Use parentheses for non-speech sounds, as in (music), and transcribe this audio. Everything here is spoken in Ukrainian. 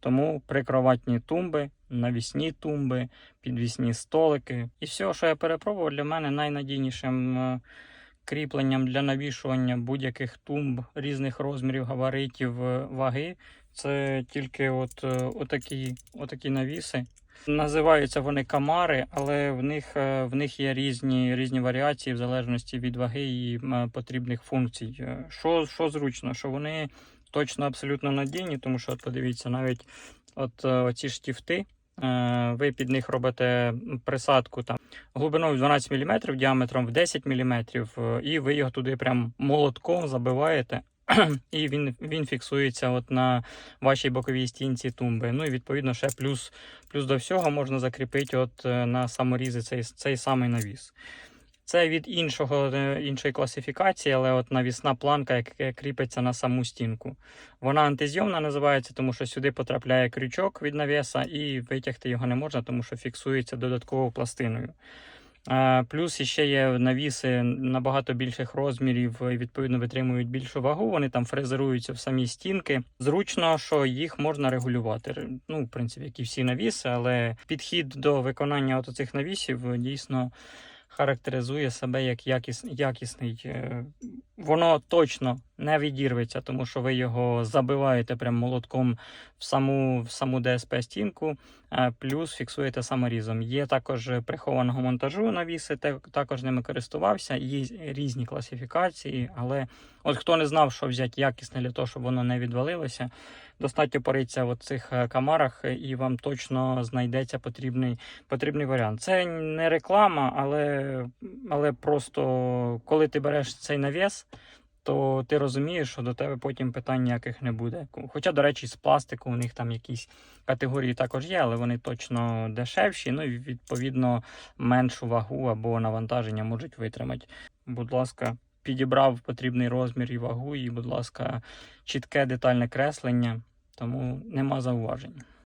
Тому прикроватні тумби, навісні тумби, підвісні столики. І все, що я перепробував, для мене найнадійнішим е, кріпленням для навішування будь-яких тумб різних розмірів, габаритів, е, ваги. Це тільки от, е, отакі, отакі навіси. Називаються вони камари, але в них, в них є різні, різні варіації в залежності від ваги і потрібних функцій. Що, що зручно, що вони точно абсолютно надійні, тому що от подивіться, навіть от е, оці штіфти, е, ви під них робите присадку там глибиною 12 мм, діаметром в 10 мм, і ви його туди прям молотком забиваєте. (clears throat) І він, він фіксується от на вашій боковій стінці тумби. Ну і відповідно ще плюс, плюс до всього можна закріпити от е, на саморізи цей, цей самий навіс. Це від іншого, е, іншої класифікації, але от навісна планка, яка кріпиться на саму стінку. Вона антизйомна називається, тому що сюди потрапляє крючок від навіса, і витягти його не можна, тому що фіксується додатковою пластиною. Е, Плюс ще є навіси набагато більших розмірів і відповідно витримують більшу вагу. Вони там фрезеруються в самі стінки. Зручно, що їх можна регулювати. Ну, в принципі, як і всі навіси, але підхід до виконання от цих навісів е, дійсно характеризує себе як якіс, якісний. Е, Воно точно не відірветься, тому що ви його забиваєте прям молотком в саму, в саму ДСП стінку, е, плюс фіксуєте саморізом. Є також прихованого монтажу навіси, те- також ними користувався. Є різні класифікації, але от хто не знав, що взяти якісне для того, щоб воно не відвалилося, достатньо поритися в цих е, камарах, е, і вам точно знайдеться потрібний, потрібний варіант. Це не реклама, але, але просто коли ти береш цей навіс, то ти розумієш, що до тебе потім питань ніяких не буде. Хоча, до речі, з пластику у них там якісь категорії також є, але вони точно дешевші, ну і відповідно меншу вагу або навантаження можуть витримати. Будь ласка, підібрав потрібний розмір і вагу, і, будь ласка, чітке детальне креслення, тому нема зауважень.